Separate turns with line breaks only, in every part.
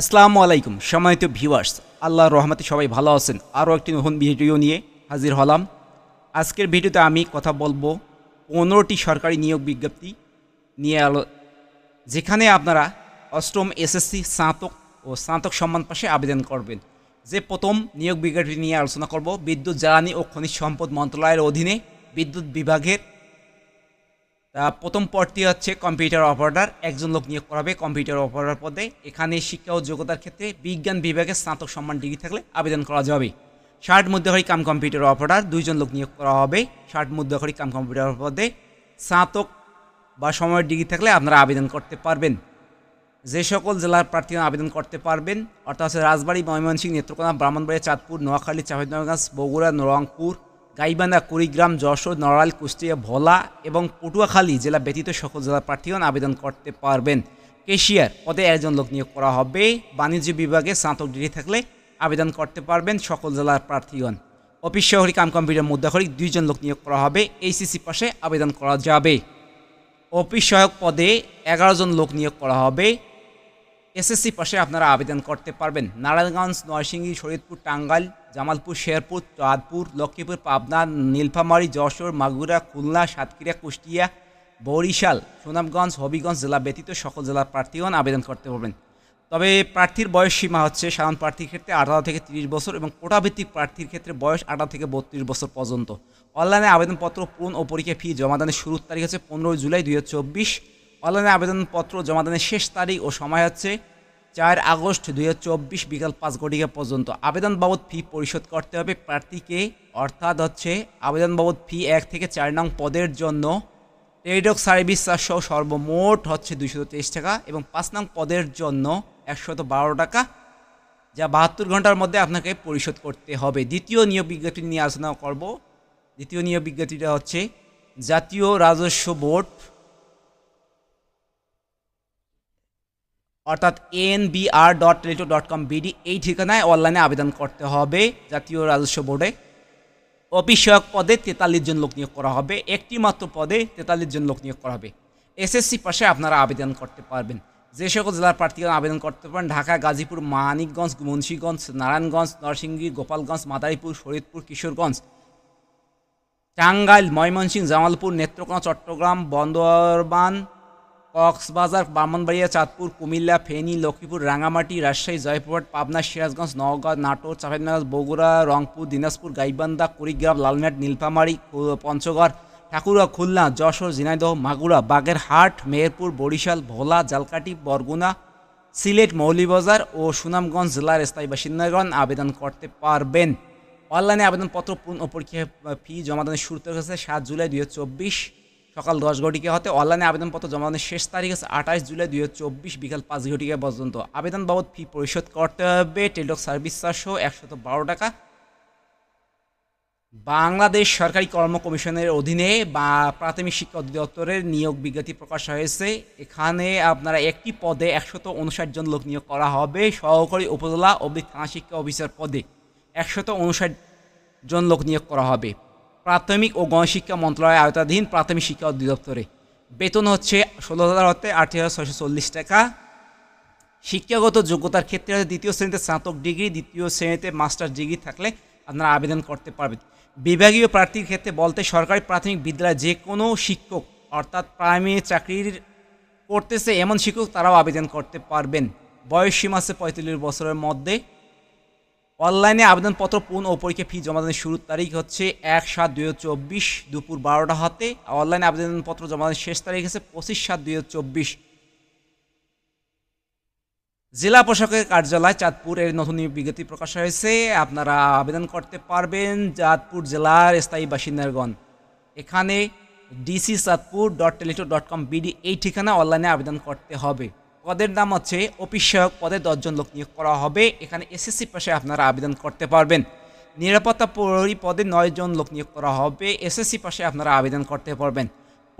আসসালামু আলাইকুম সময়ত ভিউয়ার্স আল্লাহ রহমতে সবাই ভালো আছেন আরও একটি নতুন ভিডিও নিয়ে হাজির হলাম আজকের ভিডিওতে আমি কথা বলবো পনেরোটি সরকারি নিয়োগ বিজ্ঞপ্তি নিয়ে আলো যেখানে আপনারা অষ্টম এসএসসি স্নাতক ও স্নাতক সম্মান পাশে আবেদন করবেন যে প্রথম নিয়োগ বিজ্ঞপ্তি নিয়ে আলোচনা করব বিদ্যুৎ জ্বালানি ও খনিজ সম্পদ মন্ত্রণালয়ের অধীনে বিদ্যুৎ বিভাগের প্রথম পদটি হচ্ছে কম্পিউটার অপারেটার একজন লোক নিয়োগ করা হবে কম্পিউটার অপারেটার পদে এখানে শিক্ষা ও যোগ্যতার ক্ষেত্রে বিজ্ঞান বিভাগে স্নাতক সম্মান ডিগ্রি থাকলে আবেদন করা যাবে ষাট মধ্যকারী কাম কম্পিউটার অপারেটার দুইজন লোক নিয়োগ করা হবে ষাট মধ্যকারী কাম কম্পিউটার পদে স্নাতক বা সময়ের ডিগ্রি থাকলে আপনারা আবেদন করতে পারবেন যে সকল জেলার প্রার্থীরা আবেদন করতে পারবেন অর্থাৎ রাজবাড়ী ময়মনসিংহ নেত্রকোনা ব্রাহ্মণবাড়িয়া চাঁদপুর নোয়াখালী চাঁপাইনগঞ্জ বগুড়া নরংপুর গাইবান্ধা কুড়িগ্রাম যশোর নড়াইল কুষ্টিয়া ভোলা এবং পটুয়াখালী জেলা ব্যতীত সকল জেলা প্রার্থীগণ আবেদন করতে পারবেন কেশিয়ার পদে একজন লোক নিয়োগ করা হবে বাণিজ্য বিভাগে স্নাতক ডিগ্রি থাকলে আবেদন করতে পারবেন সকল জেলার প্রার্থীগণ অফিস শহরী কাম কম্পিউটার মুদ্রাখরিক দুইজন লোক নিয়োগ করা হবে এইসিসি পাশে আবেদন করা যাবে অফিস সহায়ক পদে এগারো জন লোক নিয়োগ করা হবে এসএসসি পাশে আপনারা আবেদন করতে পারবেন নারায়ণগঞ্জ নরসিংহী শরীদপুর টাঙ্গাইল জামালপুর শেরপুর চাঁদপুর লক্ষ্মীপুর পাবনা নীলফামারী যশোর মাগুরা খুলনা সাতক্ষীরা কুষ্টিয়া বরিশাল সুনামগঞ্জ হবিগঞ্জ জেলা ব্যতীত সকল জেলার প্রার্থীগণ আবেদন করতে পারবেন তবে প্রার্থীর বয়স সীমা হচ্ছে সাধারণ প্রার্থীর ক্ষেত্রে আঠারো থেকে তিরিশ বছর এবং কোটাভিত্তিক প্রার্থীর ক্ষেত্রে বয়স আঠারো থেকে বত্রিশ বছর পর্যন্ত অনলাইনে আবেদনপত্র পূরণ ও পরীক্ষা ফি জমাদানের শুরুর তারিখ হচ্ছে পনেরোই জুলাই দুই অনলাইনে আবেদনপত্র জমা জমাদানের শেষ তারিখ ও সময় হচ্ছে চার আগস্ট দুই বিকাল পাঁচ ঘটিকা পর্যন্ত আবেদন বাবদ ফি পরিশোধ করতে হবে প্রার্থীকে অর্থাৎ হচ্ছে আবেদন বাবদ ফি এক থেকে চার নং পদের জন্য টেলিডক সার্ভিস সহ সর্বমোট হচ্ছে দুশো তেইশ টাকা এবং পাঁচ নং পদের জন্য একশত বারো টাকা যা বাহাত্তর ঘন্টার মধ্যে আপনাকে পরিশোধ করতে হবে দ্বিতীয় নিয়োগ বিজ্ঞপ্তি নিয়ে আলোচনা করব দ্বিতীয় নিয়োগ বিজ্ঞপ্তিটা হচ্ছে জাতীয় রাজস্ব বোর্ড অর্থাৎ N B R dot teletalk dot com BD এই ঠিকানায় অনলাইনে আবেদন করতে হবে জাতীয় রাজস্ব বোর্ডে অফিসক পদে তেতাল্লিশ জন লোক নিয়োগ করা হবে একটি মাত্র পদে তেতাল্লিশ জন লোক নিয়োগ করা হবে এসএসসি পাশে আপনারা আবেদন করতে পারবেন যে সকল জেলার প্রার্থীগণ আবেদন করতে পারেন ঢাকা গাজীপুর মানিকগঞ্জ মুন্সীগঞ্জ নারায়ণগঞ্জ নরসিংহী গোপালগঞ্জ মাদারীপুর শরীদপুর কিশোরগঞ্জ টাঙ্গাইল ময়মনসিংহ জামালপুর নেত্রকোনা চট্টগ্রাম বন্দরবান কক্সবাজার ব্রাহ্মণবাড়িয়া চাঁদপুর কুমিল্লা ফেনী লক্ষ্মীপুর রাঙামাটি রাজশাহী জয়পুরহাট পাবনা সিরাজগঞ্জ নওগাঁ নাটোর চাঁপাইনবাস বগুড়া রংপুর দিনাজপুর গাইবান্ধা কুড়িগ্রাম লালমেট নীলফামারি পঞ্চগড় ঠাকুরা খুলনা যশোর ঝিনাইদহ মাগুরা বাগেরহাট মেহেরপুর বরিশাল ভোলা জালকাটি বরগুনা সিলেট মৌলীবাজার ও সুনামগঞ্জ জেলার স্থায়ী বাসিন্দাগণ আবেদন করতে পারবেন অনলাইনে আবেদনপত্র পূর্ণ পরীক্ষা ফি জমা দেওয়ার শুরু হয়েছে সাত জুলাই দুই সকাল দশ ঘটিকা হতে অনলাইনে আবেদনপত্র জমানোর শেষ তারিখ আছে আঠাশ জুলাই দুই চব্বিশ বিকাল পাঁচ ঘটিকা পর্যন্ত আবেদন বাবদ ফি পরিশোধ করতে হবে টেলিটক সার্ভিস সহ একশত বারো টাকা বাংলাদেশ সরকারি কর্ম কমিশনের অধীনে বা প্রাথমিক শিক্ষা অধিদপ্তরের নিয়োগ বিজ্ঞপ্তি প্রকাশ হয়েছে এখানে আপনারা একটি পদে একশত উনষাট জন লোক নিয়োগ করা হবে সহকারী উপজেলা অবধি থানা শিক্ষা অফিসার পদে একশত উনষাট জন লোক নিয়োগ করা হবে প্রাথমিক ও গণশিক্ষা মন্ত্রণালয়ের আয়তাধীন প্রাথমিক শিক্ষা অধিদপ্তরে বেতন হচ্ছে ষোলো হাজার হতে আটটি হাজার ছয়শো চল্লিশ টাকা শিক্ষাগত যোগ্যতার ক্ষেত্রে দ্বিতীয় শ্রেণীতে স্নাতক ডিগ্রি দ্বিতীয় শ্রেণীতে মাস্টার ডিগ্রি থাকলে আপনারা আবেদন করতে পারবেন বিভাগীয় প্রার্থীর ক্ষেত্রে বলতে সরকারি প্রাথমিক বিদ্যালয়ে যে কোনো শিক্ষক অর্থাৎ প্রাইমারি চাকরির করতেছে এমন শিক্ষক তারাও আবেদন করতে পারবেন বয়স সীমা আছে পঁয়তাল্লিশ বছরের মধ্যে অনলাইনে আবেদনপত্র পূর্ণ ও পরীক্ষা ফি জমাদানের শুরুর তারিখ হচ্ছে এক সাত দুই চব্বিশ দুপুর বারোটা হাতে অনলাইনে আবেদনপত্র জমাদানের শেষ তারিখ হচ্ছে পঁচিশ সাত দুই চব্বিশ জেলা প্রশাসকের কার্যালয় চাঁদপুর এর নতুন বিজ্ঞপ্তি প্রকাশ হয়েছে আপনারা আবেদন করতে পারবেন চাঁদপুর জেলার স্থায়ী বাসিন্দারগণ এখানে DC Chandpur dot teletalk dot com BD এই ঠিকানা অনলাইনে আবেদন করতে হবে পদের নাম হচ্ছে অফিস সহায়ক পদে দশজন লোক নিয়োগ করা হবে এখানে এসএসসি পাশে আপনারা আবেদন করতে পারবেন নিরাপত্তা প্রহরী পদে নয়জন লোক নিয়োগ করা হবে এসএসসি পাশে আপনারা আবেদন করতে পারবেন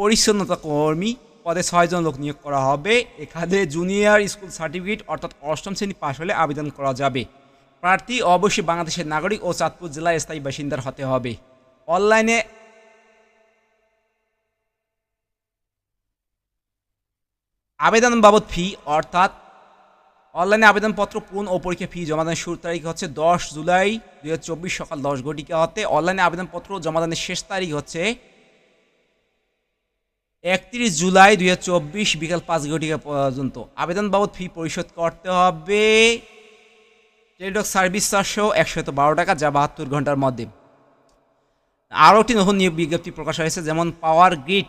পরিচ্ছন্নতা কর্মী পদে ছয়জন লোক নিয়োগ করা হবে এখানে জুনিয়র স্কুল সার্টিফিকেট অর্থাৎ অষ্টম শ্রেণী পাশ হলে আবেদন করা যাবে প্রার্থী অবশ্যই বাংলাদেশের নাগরিক ও চাঁদপুর জেলার স্থায়ী বাসিন্দার হতে হবে অনলাইনে আবেদন বাবদ ফি অর্থাৎ অনলাইনে আবেদনপত্র পূরণ ও পরীক্ষা ফি জমাদানের শুরু তারিখ হচ্ছে দশ জুলাই দুই সকাল দশ ঘটিকা হতে অনলাইনে আবেদনপত্র জমাদানের শেষ তারিখ হচ্ছে একত্রিশ জুলাই দুই বিকাল পাঁচ ঘটিকা পর্যন্ত আবেদন বাবদ ফি পরিশোধ করতে হবে টেলিডক সার্ভিস চারশো একশত বারো টাকা যা বাহাত্তর ঘন্টার মধ্যে আরও একটি নতুন নিয়োগ বিজ্ঞপ্তি প্রকাশ হয়েছে যেমন power grid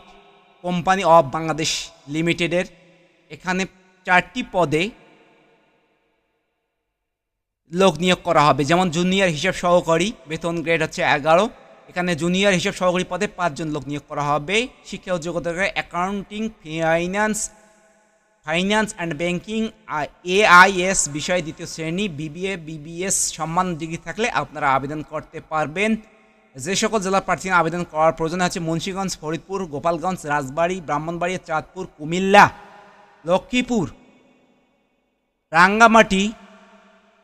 company of Bangladesh লিমিটেডের এখানে চারটি পদে লোক নিয়োগ করা হবে যেমন জুনিয়র হিসাব সহকারী বেতন গ্রেড হচ্ছে এগারো এখানে জুনিয়র হিসাব সহকারী পদে পাঁচজন লোক নিয়োগ করা হবে শিক্ষা যোগ্যতা accounting finance finance and banking AIS বিষয়ে দ্বিতীয় শ্রেণী বিবিএ বিবিএস সম্মান ডিগ্রি থাকলে আপনারা আবেদন করতে পারবেন যে সকল জেলা প্রার্থী আবেদন করার প্রয়োজন আছে মুন্সীগঞ্জ ফরিদপুর গোপালগঞ্জ রাজবাড়ি ব্রাহ্মণবাড়িয়া চাঁদপুর কুমিল্লা লক্ষ্মীপুর রাঙ্গামাটি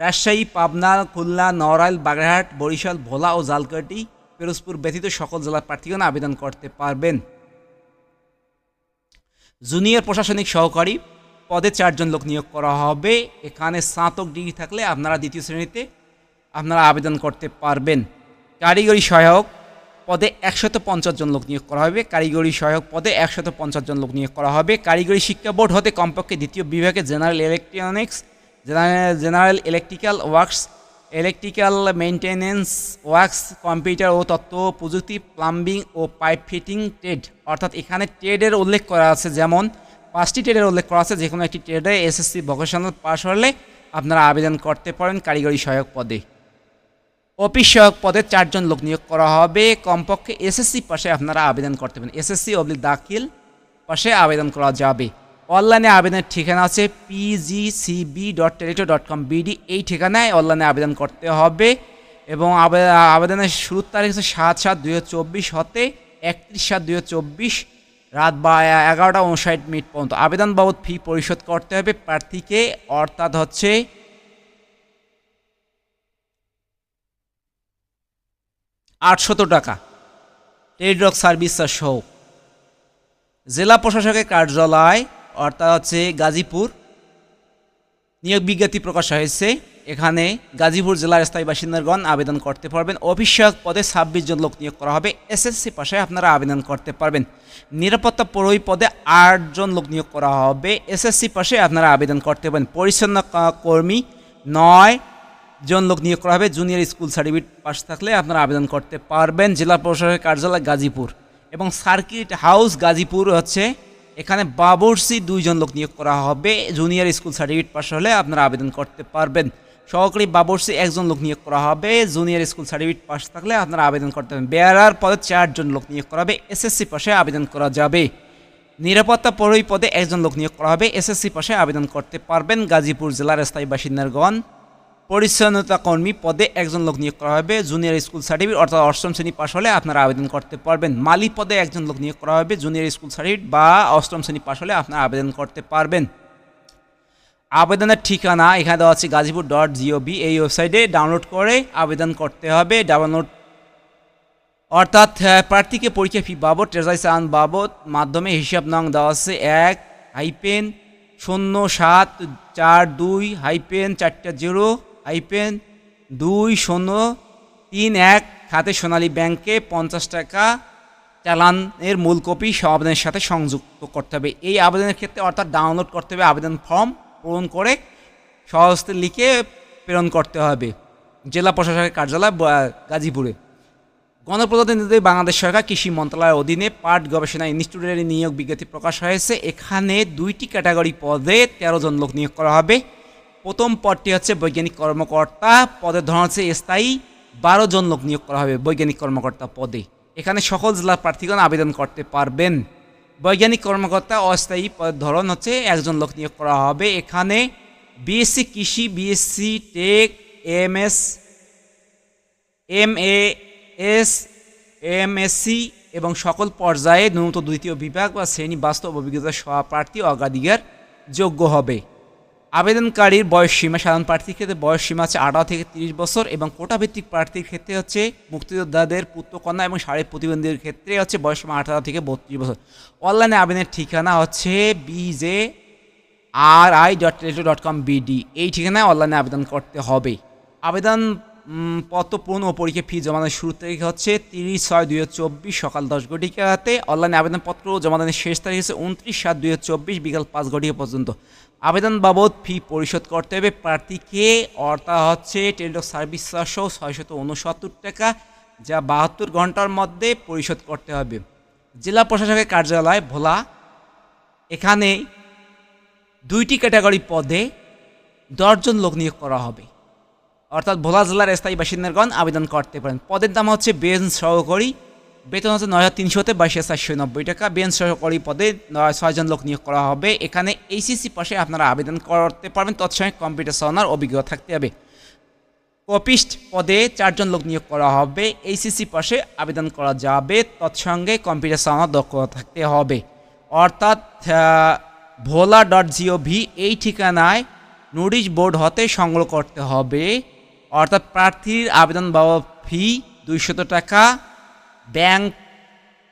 রাজশাহী পাবনা খুলনা নড়াইল বাগেরহাট বরিশাল ভোলা ও জালকাটি পিরোজপুর ব্যতীত সকল জেলার প্রার্থীগণ আবেদন করতে পারবেন জুনিয়র প্রশাসনিক সহকারী পদে চারজন লোক নিয়োগ করা হবে এখানে স্নাতক ডিগ্রি থাকলে আপনারা দ্বিতীয় শ্রেণীতে আপনারা আবেদন করতে পারবেন কারিগরি সহায়ক পদে একশত পঞ্চাশ জন লোক নিয়োগ করা হবে কারিগরি সহায়ক পদে একশত পঞ্চাশ জন লোক নিয়োগ করা হবে কারিগরি শিক্ষা বোর্ড হতে কমপক্ষে দ্বিতীয় বিভাগে general electronics general electrical works electrical maintenance works computer ও তথ্য প্রযুক্তি প্লাম্বিং ও পাইপ ফিটিং ট্রেড অর্থাৎ এখানে ট্রেডের উল্লেখ করা আছে যেমন পাঁচটি ট্রেডের উল্লেখ করা আছে যে কোনো একটি ট্রেডে এসএসসি ভোকেশনাল পাস হলে আপনারা আবেদন করতে পারেন কারিগরি সহায়ক পদে সহায়ক পদে চারজন লোক নিয়োগ করা হবে কমপক্ষে এসএসসি পাশে আপনারা আবেদন করতে পারেন এসএসসি অবলিক দাখিল পাশে আবেদন করা যাবে অনলাইনে আবেদনের ঠিকানা আছে PGCB dot teletalk dot com BD এই ঠিকানায় অনলাইনে আবেদন করতে হবে এবং আবেদনের শুরুর তারিখ হচ্ছে সাত সাত দুই হতে একত্রিশ সাত দুই রাত বা এগারোটা উনষাট মিনিট পর্যন্ত আবেদন বাবদ ফি পরিশোধ করতে হবে প্রার্থীকে অর্থাৎ হচ্ছে আটশত টাকা টেলিডক সার্ভিসটা সহ জেলা প্রশাসকের কার্যালয় অর্থাৎ হচ্ছে গাজীপুর নিয়োগ বিজ্ঞপ্তি প্রকাশ হয়েছে এখানে গাজীপুর জেলার স্থায়ী বাসিন্দাগণ আবেদন করতে পারবেন অফিসক পদে ছাব্বিশ জন লোক নিয়োগ করা হবে এসএসসি পাশে আপনারা আবেদন করতে পারবেন নিরাপত্তা পরই পদে আটজন লোক নিয়োগ করা হবে এসএসসি পাশে আপনারা আবেদন করতে পারবেন পরিচ্ছন্ন কর্মী নয় জন লোক নিয়োগ করা হবে জুনিয়র স্কুল সার্টিফিকেট পাস থাকলে আপনারা আবেদন করতে পারবেন জেলা প্রশাসনের কার্যালয় গাজীপুর এবং সার্কিট হাউস গাজীপুর হচ্ছে এখানে বাবরসি দুইজন লোক নিয়োগ করা হবে জুনিয়র স্কুল সার্টিফিকেট পাস হলে আপনারা আবেদন করতে পারবেন সহকারী বাবরসি একজন লোক নিয়োগ করা হবে জুনিয়র স্কুল সার্টিফিকেট পাস থাকলে আপনারা আবেদন করতে পারবেন বেয়ারার পদে চারজন লোক নিয়োগ করা হবে এসএসসি পাশে আবেদন করা যাবে নিরাপত্তা পরই পদে একজন লোক নিয়োগ করা হবে এসএসসি পাশে আবেদন করতে পারবেন গাজীপুর জেলার স্থায়ী বাসিন্দারগণ পরিচ্ছন্নতা কর্মী পদে একজন লোক নিয়োগ করা হবে জুনিয়র স্কুল সার্টিফিকেট অর্থাৎ অষ্টম শ্রেণী পাশ হলে আপনারা আবেদন করতে পারবেন মালি পদে একজন লোক নিয়োগ করা হবে জুনিয়র স্কুল সার্টিফিকেট বা অষ্টম শ্রেণী পাশ হলে আপনারা আবেদন করতে পারবেন আবেদনের ঠিকানা এখানে দেওয়া আছে গাজীপুর ডট জিওবি এই ওয়েবসাইটে ডাউনলোড করে আবেদন করতে হবে ডাউনলোড অর্থাৎ প্রার্থীকে পরীক্ষা ফি বাবদ ট্রেজারি চান বাবদ মাধ্যমে হিসাব নং দেওয়া আছে এক হাইপেন শূন্য সাত চার দুই হাইপেন চারটা জিরো আইপেন দুই শূন্য তিন এক খাতে সোনালী ব্যাংকে পঞ্চাশ টাকা চালানের মূল কপি সব আবেদনের সাথে সংযুক্ত করতে হবে এই আবেদনের ক্ষেত্রে অর্থাৎ ডাউনলোড করতে হবে আবেদন ফর্ম পূরণ করে সহজতে লিখে প্রেরণ করতে হবে জেলা প্রশাসনের কার্যালয় গাজীপুরে গণপ্রজাতন্ত্রী বাংলাদেশ সরকার কৃষি মন্ত্রণালয়ের অধীনে পাট গবেষণা ইনস্টিটিউটের নিয়োগ বিজ্ঞপ্তি প্রকাশ হয়েছে এখানে দুইটি ক্যাটাগরি পদে তেরো জন লোক নিয়োগ করা হবে প্রথম পদটি হচ্ছে বৈজ্ঞানিক কর্মকর্তা পদের ধরন হচ্ছে স্থায়ী বারো জন লোক নিয়োগ করা হবে বৈজ্ঞানিক কর্মকর্তা পদে এখানে সকল জেলার প্রার্থীগণ আবেদন করতে পারবেন বৈজ্ঞানিক কর্মকর্তা অস্থায়ী পদের ধরন হচ্ছে একজন লোক নিয়োগ করা হবে এখানে বিএসসি কৃষি BSc tech M S M A S M SC এবং সকল পর্যায়ে ন্যূনত দ্বিতীয় বিভাগ বা শ্রেণী বাস্তব অভিজ্ঞতা সহ প্রার্থী অগ্রাধিকার যোগ্য হবে আবেদনকারীর বয়সসীমা সাধারণ প্রার্থীর ক্ষেত্রে বয়সসীমা আছে আঠারো থেকে তিরিশ বছর এবং কোটাভিত্তিক প্রার্থীর ক্ষেত্রে হচ্ছে মুক্তিযোদ্ধাদের পুত্রকন্যা এবং শারীরিক প্রতিবন্ধীদের ক্ষেত্রে হচ্ছে বয়সসীমা আঠারো থেকে বত্রিশ বছর অনলাইনে আবেদনের ঠিকানা হচ্ছে BJ R I dot radio dot com BD এই ঠিকানায় অনলাইনে আবেদন করতে হবে আবেদন পত্র পূর্ণ ও পরীক্ষা ফি জমানোর শুরু তারিখ হচ্ছে তিরিশ ছয় দুই চব্বিশ সকাল দশ ঘটিকাতে অনলাইনে আবেদনপত্র জমা দেওয়ার শেষ তারিখ হচ্ছে উনত্রিশ সাত দুই চব্বিশ বিকাল পাঁচ ঘটিকা পর্যন্ত আবেদন বাবদ ফি পরিশোধ করতে হবে প্রার্থীকে অর্থাৎ হচ্ছে টেলিটক সার্ভিস সহ ছয়শত উনসত্তর টাকা যা বাহাত্তর ঘন্টার মধ্যে পরিশোধ করতে হবে জেলা প্রশাসকের কার্যালয় ভোলা এখানে দুইটি ক্যাটাগরি পদে দশজন লোক নিয়োগ করা হবে অর্থাৎ ভোলা জেলার স্থায়ী বাসিন্দারগণ আবেদন করতে পারেন পদের দাম হচ্ছে বেঞ্চ সহকারী বেতন হচ্ছে নয় হাজার তিনশোতে বাইশ হাজার চারশো নব্বই টাকা বেঞ্চ সহকারী পদে নয় ছয়জন লোক নিয়োগ করা হবে এখানে এইচএসসি পাশে আপনারা আবেদন করতে পারবেন তৎসঙ্গে কম্পিউটার সনার অভিজ্ঞতা থাকতে হবে কপিস্ট পদে চারজন লোক নিয়োগ করা হবে এইচএসসি পাশে আবেদন করা যাবে তৎসঙ্গে কম্পিউটার সনার দক্ষতা থাকতে হবে অর্থাৎ ভোলা ডট জিওভি এই ঠিকানায় নোটিশ বোর্ড হতে সংগ্রহ করতে হবে অর্থাৎ প্রার্থীর আবেদন বাবা ফি দুইশত টাকা ব্যাংক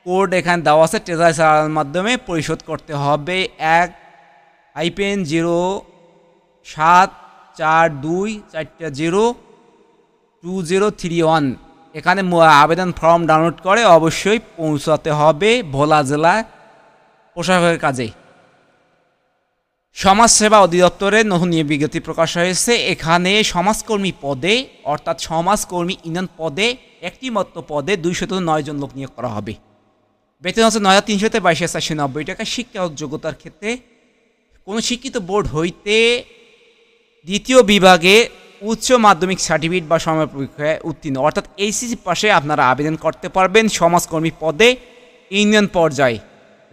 কোড এখানে দেওয়া আছে ট্রেজারি সালার মাধ্যমে পরিশোধ করতে হবে এক আইপেন জিরো সাত চার দুই চারটে zero two zero three one এখানে আবেদন ফর্ম ডাউনলোড করে অবশ্যই পৌঁছাতে হবে ভোলা জেলায় প্রশাসকের কাজে সমাজসেবা অধিদপ্তরে নতুন বিজ্ঞপ্তি প্রকাশ হয়েছে এখানে সমাজকর্মী পদে অর্থাৎ সমাজকর্মী ইউনিয়ন পদে একটি মত পদে দুইশত নয় জন লোক নিয়োগ করা হবে বেতন হচ্ছে নয় হাজার তিনশোতে বাইশ হাজার চারশো নব্বই টাকা শিক্ষা যোগ্যতার ক্ষেত্রে কোনো শিক্ষিত বোর্ড হইতে দ্বিতীয় বিভাগে উচ্চ মাধ্যমিক সার্টিফিকেট বা সময় পরীক্ষায় উত্তীর্ণ অর্থাৎ এইসিসি পাশে আপনারা আবেদন করতে পারবেন সমাজকর্মী পদে ইউনিয়ন পর্যায়ে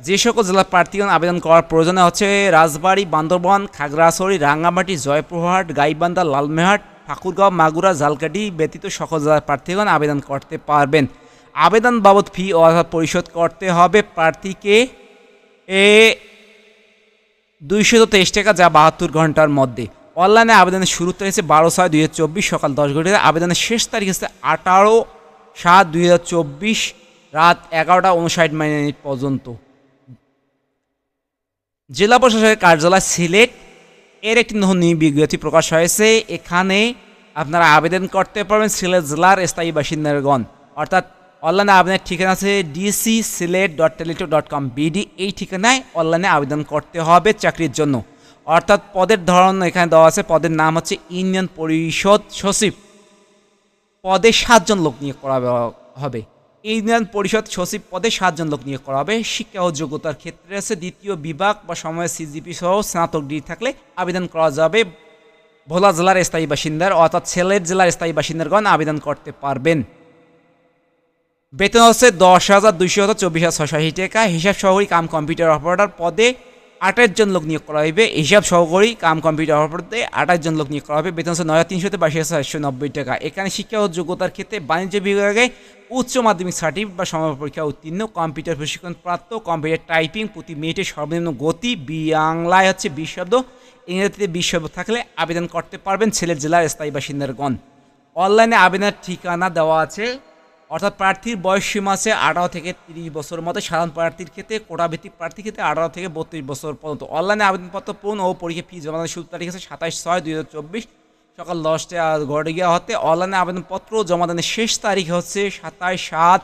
যে সকল জেলার প্রার্থীগণ আবেদন করার প্রয়োজন হচ্ছে রাজবাড়ি বান্দরবান খাগড়াছড়ি রাঙ্গামাটি জয়প্রহাট গাইবান্ধা লালমেহাট ঠাকুরগাঁও মাগুরা ঝালকাটি ব্যতীত সকল জেলার প্রার্থীগণ আবেদন করতে পারবেন আবেদন বাবদ ফি অর্থাৎ পরিশোধ করতে হবে প্রার্থীকে এ দুইশত তেইশ টাকা যা বাহাত্তর ঘন্টার মধ্যে অনলাইনে আবেদনের শুরু হয়েছে বারো ছয় দুই চব্বিশ সকাল দশ ঘটিতে আবেদনের শেষ তারিখ হচ্ছে আঠারো সাত দুই হাজার চব্বিশ রাত এগারোটা উনষাট মিনিট পর্যন্ত জেলা প্রশাসনের কার্যালয় সিলেট এর একটি বিজ্ঞপ্তি প্রকাশ হয়েছে এখানে আপনারা আবেদন করতে পারবেন সিলেট জেলার স্থায়ী বাসিন্দাগণ অর্থাৎ অনলাইনে আবেদনের ঠিকানা আছে DC Sylhet dot teletalk dot com BD এই ঠিকানায় অনলাইনে আবেদন করতে হবে চাকরির জন্য অর্থাৎ পদের ধরন এখানে দেওয়া আছে পদের নাম হচ্ছে ইউনিয়ন পরিষদ সচিব পদে সাতজন লোক নিয়ে করা হবে ইউনিয়ন পরিষদ সচিব পদে সাতজন লোক নিয়োগ করা হবে শিক্ষা ও যোগ্যতার ক্ষেত্রে আছে দ্বিতীয় বিভাগ বা সময় সিজিপি সহ স্নাতক ডিগ্রি থাকলে আবেদন করা যাবে ভোলা জেলার স্থায়ী বাসিন্দার অর্থাৎ ছেলের জেলার স্থায়ী বাসিন্দারগণ আবেদন করতে পারবেন বেতন হচ্ছে দশ হাজার দুইশো চব্বিশ হাজার ছশো টাকা হিসাব সহকারী কাম কম্পিউটার অপারেটর পদে আঠাশ জন লোক নিয়োগ করা হবে হিসাব সহকারী কাম কম্পিউটার অপারেটরতে আঠাশ জন লোক নিয়োগ করা হবে বেতন হচ্ছে নয় তিনশোতে বাইশ হাজার একশো নব্বই টাকা এখানে শিক্ষা ও যোগ্যতার ক্ষেত্রে বাণিজ্য বিভাগে উচ্চ মাধ্যমিক সার্টিফিকেট বা সমাপ্ত পরীক্ষা উত্তীর্ণ কম্পিউটার প্রশিক্ষণ প্রাপ্ত কম্পিউটার টাইপিং প্রতি মিনিটে সর্বনিম্ন গতি বাংলায় হচ্ছে বিশ শব্দ ইংরেজিতে বিশ শব্দ থাকলে আবেদন করতে পারবেন ছেলের জেলার স্থায়ী বাসিন্দারগণ অনলাইনে আবেদনের ঠিকানা দেওয়া আছে অর্থাৎ প্রার্থীর বয়স সীমা আছে আঠারো থেকে তিরিশ বছর মতো সাধারণ প্রার্থীর ক্ষেত্রে কোটাভিত্তিক প্রার্থীর ক্ষেত্রে আঠারো থেকে বত্রিশ বছর পর্যন্ত অনলাইনে আবেদনপত্র পূর্ণ ও পরীক্ষা ফি জমানোর শুরু তারিখ আছে সাতাশ ছয় দুই হাজার চব্বিশ সকাল দশটা ঘরে গিয়া হতে অনলাইনে আবেদনপত্র জমা জমাদানের শেষ তারিখ হচ্ছে সাতাশ সাত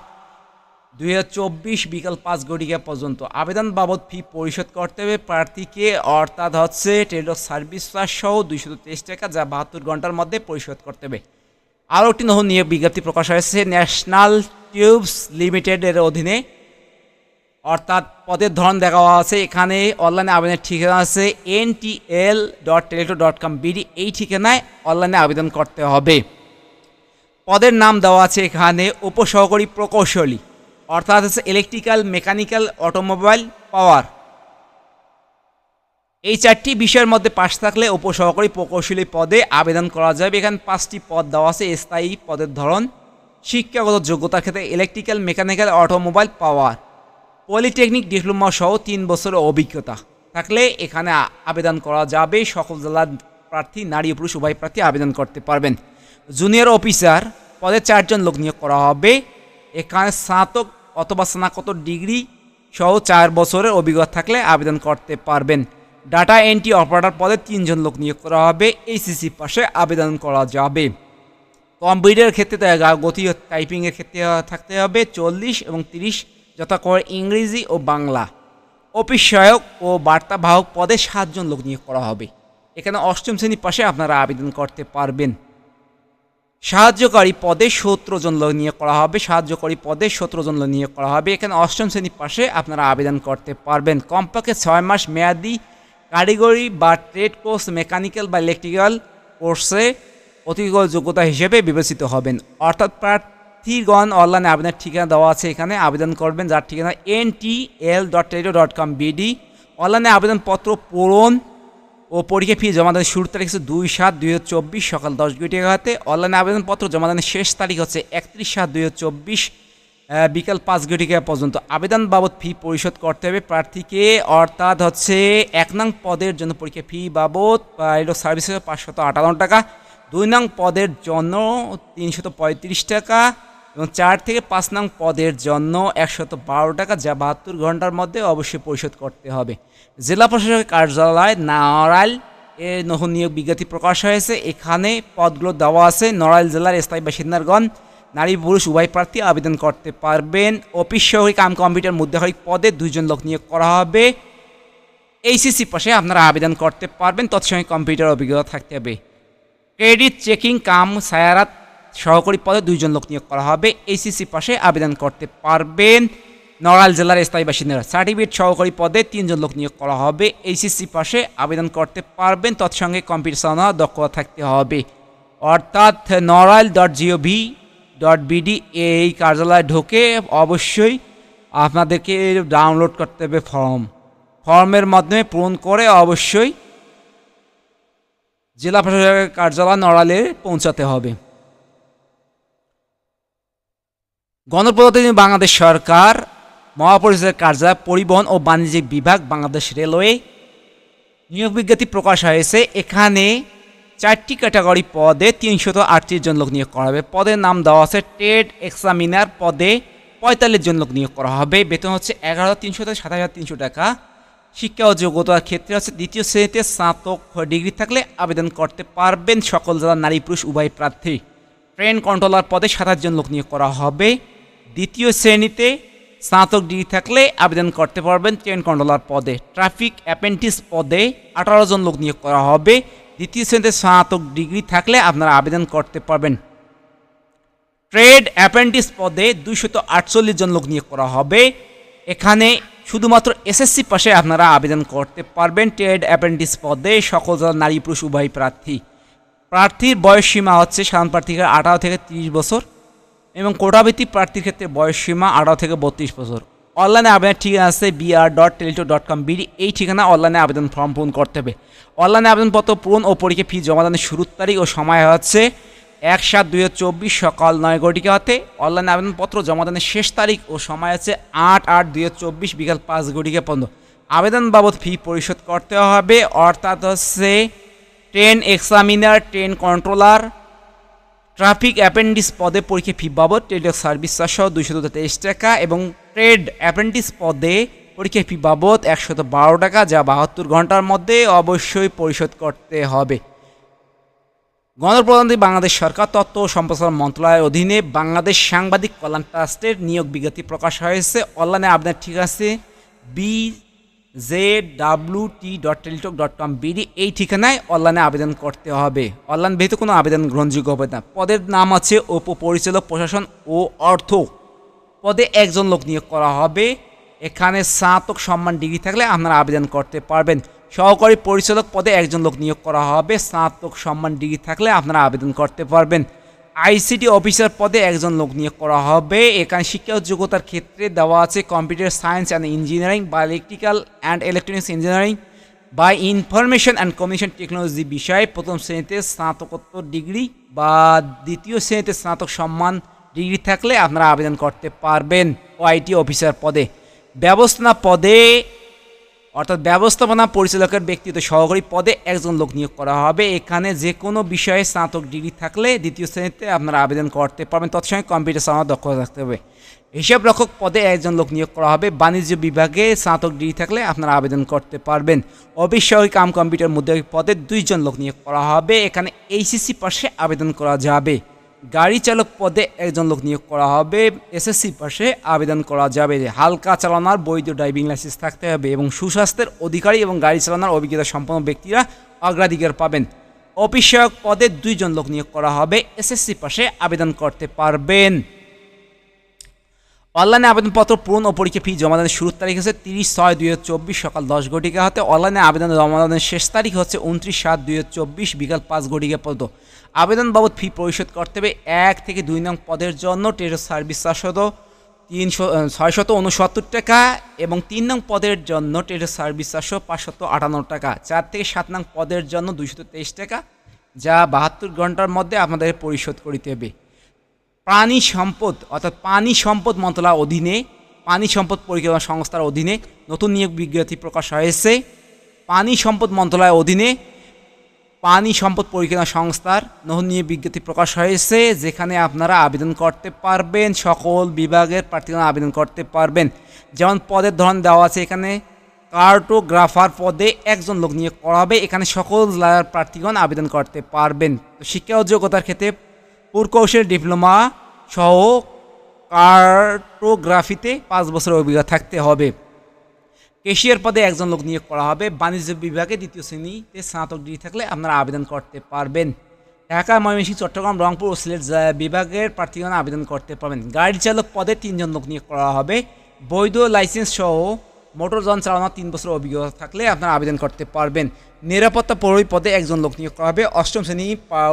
দুই হাজার চব্বিশ বিকাল পাঁচ ঘটিকা পর্যন্ত আবেদন বাবদ ফি পরিশোধ করতে হবে প্রার্থীকে অর্থাৎ হচ্ছে টেলিডক সার্ভিস চার্জ সহ দুইশো তেইশ টাকা যা বাহাত্তর ঘন্টার মধ্যে পরিশোধ করতে হবে আরও একটি নতুন নিয়োগ বিজ্ঞপ্তি প্রকাশ হয়েছে ন্যাশনাল টিউবস লিমিটেডের অধীনে অর্থাৎ পদের ধরন দেখা আছে এখানে অনলাইনে আবেদনের ঠিকানা আছে N T L dot teletalk dot com BD এই ঠিকানায় অনলাইনে আবেদন করতে হবে পদের নাম দেওয়া আছে এখানে উপসহকারী প্রকৌশলী অর্থাৎ আছে ইলেকট্রিক্যাল মেকানিক্যাল অটোমোবাইল পাওয়ার এই চারটি বিষয়ের মধ্যে পাশ থাকলে উপসহকারী প্রকৌশলী পদে আবেদন করা যাবে এখানে পাঁচটি পদ দেওয়া আছে স্থায়ী পদের ধরন শিক্ষাগত যোগ্যতার ক্ষেত্রে electrical mechanical automobile power polytechnic diploma সহ তিন বছরের অভিজ্ঞতা থাকলে এখানে আবেদন করা যাবে সকল জেলার প্রার্থী নারী ও পুরুষ উভয় প্রার্থী আবেদন করতে পারবেন জুনিয়র অফিসার পদে চারজন লোক নিয়োগ করা হবে এখানে স্নাতক অথবা স্নাতকোত্তর ডিগ্রি সহ চার বছরের অভিজ্ঞতা থাকলে আবেদন করতে পারবেন ডাটা এন্ট্রি অপারেটর পদে তিনজন লোক নিয়োগ করা হবে এইসিসি পাশে আবেদন করা যাবে কম্পিউটারের ক্ষেত্রে গতি টাইপিংয়ের ক্ষেত্রে থাকতে হবে চল্লিশ এবং তিরিশ যথাক্রমে ইংরেজি ও বাংলা অফিস সহায়ক ও বার্তাবাহক পদে সাতজন লোক নিয়োগ করা হবে এখানে অষ্টম শ্রেণীর পাশে আপনারা আবেদন করতে পারবেন সাহায্যকারী পদে সতেরো জন লোক নিয়োগ করা হবে সাহায্যকারী পদে সতেরো জন লোক নিয়োগ করা হবে এখানে অষ্টম শ্রেণীর পাশে আপনারা আবেদন করতে পারবেন কমপক্ষে ছয় মাস মেয়াদি কারিগরি বা ট্রেড কোর্স মেকানিক্যাল বা ইলেকট্রিক্যাল কোর্সে অতিরিক্ত যোগ্যতা হিসেবে বিবেচিত হবেন অর্থাৎ প্রার্থীগণ অনলাইনে আবেদনের ঠিকানা দেওয়া আছে এখানে আবেদন করবেন যার ঠিকানা এন টি এল ডট টেডো ডট কম বিডি অনলাইনে আবেদনপত্র পূরণ ও পরীক্ষা ফি জমা দেন শুরু তারিখ হচ্ছে দুই সাত দুই হাজার চব্বিশ সকাল দশ গুটি এগারোতে অনলাইনে আবেদনপত্র জমা দেন শেষ তারিখ হচ্ছে একত্রিশ সাত দুই হাজার চব্বিশ বিকাল পাঁচ ঘটিকা পর্যন্ত আবেদন বাবদ ফি পরিশোধ করতে হবে প্রার্থীকে অর্থাৎ হচ্ছে এক নং পদের জন্য পরীক্ষা ফি বাবদ সার্ভিস পাঁচশত আটান্ন টাকা দুই নং পদের জন্য তিনশত পঁয়ত্রিশ টাকা এবং চার থেকে পাঁচ নং পদের জন্য একশত বারো টাকা যা বাহাত্তর ঘন্টার মধ্যে অবশ্যই পরিশোধ করতে হবে জেলা প্রশাসকের কার্যালয় নারাইল এ নহ নিয়োগ বিজ্ঞপ্তি প্রকাশ হয়েছে এখানে পদগুলো দেওয়া আছে নড়াইল জেলার স্থায়ী বাসিন্দারগণ নারী পুরুষ উভয় প্রার্থী আবেদন করতে পারবেন অফিস সহকারী কাম কম্পিউটার মুদ্রাহরিক পদে দুইজন লোক নিয়োগ করা হবে এইসিসি পাশে আপনারা আবেদন করতে পারবেন তৎসঙ্গে কম্পিউটার অভিজ্ঞতা থাকতে হবে ক্রেডিট চেকিং কাম সায়ারাত সহকারী পদে দুইজন লোক নিয়োগ করা হবে এইসিসি পাশে আবেদন করতে পারবেন নড়াল জেলার স্থায়ী বাসিন্দারা সার্টিফিকেট সহকারী পদে তিনজন লোক নিয়োগ করা হবে এইসিসি পাশে আবেদন করতে পারবেন তৎসঙ্গে কম্পিটিশন দক্ষতা থাকতে হবে অর্থাৎ Narail dot GOV dot BD এই কার্যালয়ে ঢোকে অবশ্যই আপনাদেরকে ডাউনলোড করতে হবে ফর্ম ফর্মের মাধ্যমে পূরণ করে অবশ্যই জেলা প্রশাসকের কার্যালয় নড়ালে পৌঁছাতে হবে গণপ্রজাতন্ত্রী বাংলাদেশ সরকার মহাপরিষদের কার্যালয় পরিবহন ও বাণিজ্যিক বিভাগ বাংলাদেশ রেলওয়ে নিয়োগ বিজ্ঞপ্তি প্রকাশ হয়েছে এখানে চারটি ক্যাটাগরি পদে তিনশত আটত্রিশ জন লোক নিয়োগ করা হবে পদের নাম দেওয়া আছে ট্রেড এক্সামিনার পদে পঁয়তাল্লিশ জন লোক নিয়োগ করা হবে বেতন হচ্ছে এগারো তিনশো থেকে সাত হাজার তিনশো টাকা শিক্ষা ও যোগ্যতার ক্ষেত্রে হচ্ছে দ্বিতীয় শ্রেণীতে স্নাতক ডিগ্রি থাকলে আবেদন করতে পারবেন সকল যারা নারী পুরুষ উভয় প্রার্থী ট্রেন কন্ট্রোলার পদে সাতাশ জন লোক নিয়োগ করা হবে দ্বিতীয় শ্রেণীতে স্নাতক ডিগ্রি থাকলে আবেদন করতে পারবেন ট্রেন কন্ট্রোলার পদে ট্রাফিক অ্যাপেন্টিস পদে আঠারো জন লোক নিয়োগ করা হবে দ্বিতীয় শ্রেণীতে স্নাতক ডিগ্রি থাকলে আপনারা আবেদন করতে পারবেন ট্রেড অ্যাপ্রেন্টিস পদে দুইশত আটচল্লিশ জন লোক নিয়োগ করা হবে এখানে শুধুমাত্র এসএসসি পাশে আপনারা আবেদন করতে পারবেন ট্রেড অ্যাপ্রেন্টিস পদে সকল নারী পুরুষ উভয় প্রার্থী প্রার্থীর বয়স সীমা হচ্ছে সাধারণ প্রার্থীকে আঠারো থেকে তিরিশ বছর এবং কোটাভিত্তিক প্রার্থীর ক্ষেত্রে বয়স সীমা আঠারো থেকে বত্রিশ বছর অনলাইনে আবেদনের ঠিকানা আছে BR dot teletalk dot com BD এই ঠিকানা অনলাইনে আবেদন ফর্ম পূরণ করতে হবে অনলাইনে আবেদনপত্র পূরণ ও পরীক্ষা ফি জমা দানের শুরুর তারিখ ও সময় হচ্ছে এক সাত দুই চব্বিশ সকাল নয় কোটিকে হতে অনলাইনে আবেদনপত্র জমা দানের শেষ তারিখ ও সময় আছে আট আট দুই চব্বিশ বিকাল পাঁচ কোটিকে পর্যন্ত আবেদন বাবদ ফি পরিশোধ করতে হবে অর্থাৎ হচ্ছে train examiner train controller traffic apprentice পদে পরীক্ষা ফি বাবদ টেলিটক সার্ভিস সহ দুইশত তেইশ টাকা এবং ট্রেড অ্যাপেন্ডিস পদে পরীক্ষা ফি বাবদ একশত বারো টাকা যা বাহাত্তর ঘন্টার মধ্যে অবশ্যই পরিশোধ করতে হবে গণপ্রধানমন্ত্রী বাংলাদেশ সরকার তথ্য ও সম্প্রসারণ মন্ত্রণালয়ের অধীনে বাংলাদেশ সাংবাদিক কল্যাণ ট্রাস্টের নিয়োগ বিজ্ঞপ্তি প্রকাশ হয়েছে অনলাইনে আপনার ঠিক আছে B J W T dot teletalk dot com BD এই ঠিকানায় অনলাইনে আবেদন করতে হবে অনলাইন ভিত্তিক কোনো আবেদন গ্রহণযোগ্য হবে না পদের নাম আছে পরিচালক প্রশাসন ও অর্থ পদে একজন লোক নিয়োগ করা হবে এখানে স্নাতক সম্মান ডিগ্রি থাকলে আপনারা আবেদন করতে পারবেন সহকারী পরিচালক পদে একজন লোক নিয়োগ করা হবে স্নাতক সম্মান ডিগ্রি থাকলে আপনারা আবেদন করতে পারবেন আইসিটি অফিসার পদে একজন লোক নিয়োগ করা হবে এখানে শিক্ষা যোগ্যতার ক্ষেত্রে দেওয়া আছে কম্পিউটার সায়েন্স অ্যান্ড ইঞ্জিনিয়ারিং বা ইলেকট্রিক্যাল অ্যান্ড ইলেকট্রনিক্স ইঞ্জিনিয়ারিং বা ইনফরমেশন অ্যান্ড কমিউনিকেশন টেকনোলজি বিষয়ে প্রথম শ্রেণীতে স্নাতকোত্তর ডিগ্রি বা দ্বিতীয় শ্রেণীতে স্নাতক সম্মান ডিগ্রি থাকলে আপনারা আবেদন করতে পারবেন ওআইটি অফিসার পদে ব্যবস্থা পদে অর্থাৎ ব্যবস্থাপনা পরিচালকের ব্যক্তিগত সহকারী পদে একজন লোক নিয়োগ করা হবে এখানে যে কোনো বিষয়ে স্নাতক ডিগ্রি থাকলে দ্বিতীয় শ্রেণীতে আপনারা আবেদন করতে পারবেন তৎসঙ্গে কম্পিউটার সামার দক্ষতা থাকতে হবে হিসাব রক্ষক পদে একজন লোক নিয়োগ করা হবে বাণিজ্য বিভাগে স্নাতক ডিগ্রি থাকলে আপনারা আবেদন করতে পারবেন অবিষয়ী কাম কম্পিউটার মুদ্রা পদে দুইজন লোক নিয়োগ করা হবে এখানে এইসিসি পাশে আবেদন করা যাবে গাড়ি চালক পদে একজন লোক নিয়োগ করা হবে এসএসসি পাশে আবেদন করা যাবে হালকা চালানোর বৈধ ড্রাইভিং লাইসেন্স থাকতে হবে এবং সুস্বাস্থ্যের অধিকারী এবং গাড়ি চালানোর অভিজ্ঞতা সম্পন্ন ব্যক্তিরা অগ্রাধিকার পাবেন অফিসক পদে দুইজন লোক নিয়োগ করা হবে এসএসসি পাশে আবেদন করতে পারবেন অনলাইনে আবেদনপত্র পূরণ ও পরীক্ষা ফি জমাদানের শুরুর তারিখ হচ্ছে তিরিশ ছয় দুই চব্বিশ সকাল দশ ঘটিকা হতে অনলাইনে আবেদন জমাদানের শেষ তারিখ হচ্ছে উনত্রিশ সাত দুই হাজার চব্বিশ বিকাল পাঁচ ঘটিকা পর্যন্ত আবেদন বাবদ ফি পরিশোধ করতে হবে এক থেকে দুই নং পদের জন্য টেরো সার্ভিস চারশত তিনশো ছয়শত উনসত্তর টাকা এবং তিন নং পদের জন্য টেরো সার্ভিস চারশো পাঁচশত আটান্ন টাকা চার থেকে সাত নং পদের জন্য দুইশত তেইশ টাকা যা বাহাত্তর ঘন্টার মধ্যে আপনাদের পরিশোধ করিতে হবে প্রাণী সম্পদ অর্থাৎ পানি সম্পদ মন্ত্রণালয়ের অধীনে পানি সম্পদ পরিকল্পনা সংস্থার অধীনে নতুন নিয়োগ বিজ্ঞপ্তি প্রকাশ হয়েছে পানি সম্পদ মন্ত্রণালয়ের অধীনে পানি সম্পদ পরিচালনা সংস্থার নিয়ে বিজ্ঞপ্তি প্রকাশ হয়েছে যেখানে আপনারা আবেদন করতে পারবেন সকল বিভাগের প্রার্থীগণ আবেদন করতে পারবেন যেমন পদের ধরন দেওয়া আছে এখানে কার্টোগ্রাফার পদে একজন লোক নিয়ে করাবে এখানে সকল জেলার প্রার্থীগণ আবেদন করতে পারবেন তো শিক্ষা ও যোগ্যতার ক্ষেত্রে পুরকৌশল ডিপ্লোমা সহ কার্টোগ্রাফিতে পাঁচ বছরের অভিজ্ঞতা থাকতে হবে কেশিয়ার পদে একজন লোক নিয়োগ করা হবে বাণিজ্য বিভাগে দ্বিতীয় শ্রেণীতে স্নাতক ডিগ্রি থাকলে আপনারা আবেদন করতে পারবেন ঢাকা ময়মনসিংহ চট্টগ্রাম রংপুর ও সিলেট বিভাগের প্রার্থীগণ আবেদন করতে পারবেন গাড়ি চালক পদে তিনজন লোক নিয়োগ করা হবে বৈধ লাইসেন্স সহ মোটর যান চালানোর তিন বছর অভিজ্ঞতা থাকলে আপনারা আবেদন করতে পারবেন নিরাপত্তা পরী পদে একজন লোক নিয়োগ করা হবে অষ্টম শ্রেণী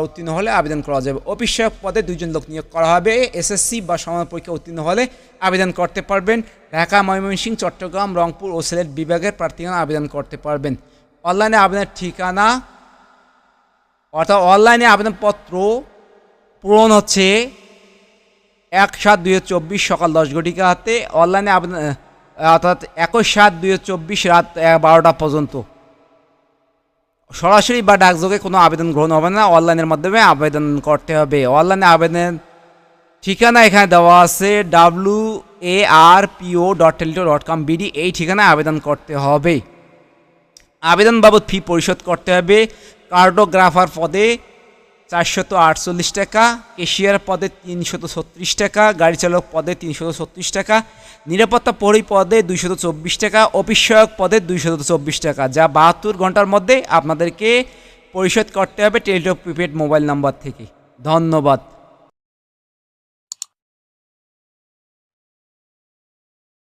উত্তীর্ণ হলে আবেদন করা যাবে অফিস সহায়ক পদে দুইজন লোক নিয়োগ করা হবে এসএসসি বা সমান পরীক্ষা উত্তীর্ণ হলে আবেদন করতে পারবেন ঢাকা ময়মনসিংহ চট্টগ্রাম রংপুর ও সিলেট বিভাগের প্রার্থীগণ আবেদন করতে পারবেন অনলাইনে আবেদনের ঠিকানা অর্থাৎ অনলাইনে আবেদনপত্র পূরণ হচ্ছে এক সাত দুই সকাল দশ ঘটিকা হাতে অনলাইনে আবেদন অর্থাৎ একুশ সাত দুই চব্বিশ রাত বারোটা পর্যন্ত সরাসরি বা ডাকযোগে কোনো আবেদন গ্রহণ হবে না অনলাইনের মাধ্যমে আবেদন করতে হবে অনলাইনে আবেদন ঠিকানা এখানে দেওয়া আছে W A R PO dot teletalk dot com BD এই ঠিকানায় আবেদন করতে হবে আবেদন বাবদ ফি পরিশোধ করতে হবে কার্টোগ্রাফার পদে চারশত আটচল্লিশ টাকা কেশিয়ার পদে তিনশত ছত্রিশ টাকা গাড়ি চালক পদে তিনশত ছত্রিশ টাকা নিরাপত্তা পরি পদে দুইশত চব্বিশ টাকা অফিস সহায়ক পদে দুইশত চব্বিশ টাকা যা বাহাত্তর ঘন্টার মধ্যে আপনাদেরকে পরিশোধ করতে হবে টেলিটক প্রিপেড মোবাইল নাম্বার থেকে ধন্যবাদ